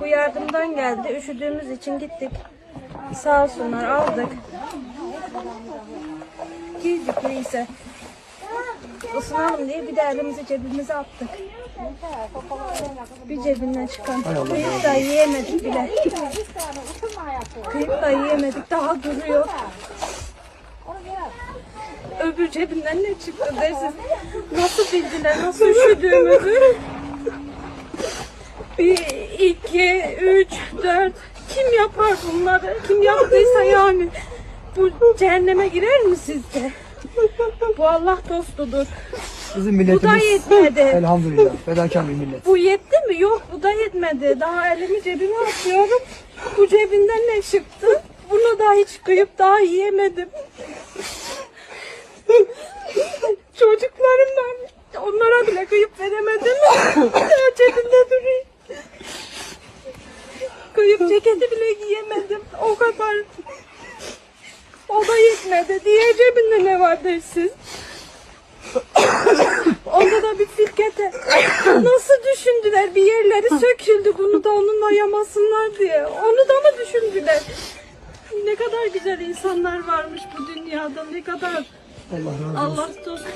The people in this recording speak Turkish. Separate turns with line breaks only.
Bu yardımdan geldi. Üşüdüğümüz için gittik. Sağ olsunlar aldık. Giydik neyse. Isınalım diye bir de elimizi cebimize attık. Bir cebinden çıkan. Kıyıp da yiyemedik bile. Kıyıp da yiyemedik. Daha duruyor. Öbür cebinden ne çıktı dersiz. Nasıl bildiler, nasıl üşüdüğümüzü. Bir, iki, üç, dört. Kim yapar bunları? Kim yaptıysa yani. Bu cehenneme girer mi sizce? Bu Allah dostudur.
Bizim
Bu da
milletimiz
yetmedi.
elhamdülillah fedakar bir millet.
Bu yetti mi? Yok bu da yetmedi. Daha elimi cebime atıyorum. Bu cebinden ne çıktı? Bunu da hiç kıyıp daha yiyemedim. Çocuklarım ben. Onlara bile kıyıp veremedim. Cebimde duruyor. Kıyıp ceketi bile giyemedim. O kadar. O da yetmedi. Diğer cebinde ne var dersiz? Onda da bir firkete. Nasıl düşündüler? Bir yerleri söküldü bunu da onunla yamasınlar diye. Onu da mı düşündüler? Ne kadar güzel insanlar varmış bu dünyada. Ne kadar
Allah razı olsun.
Allah dostu.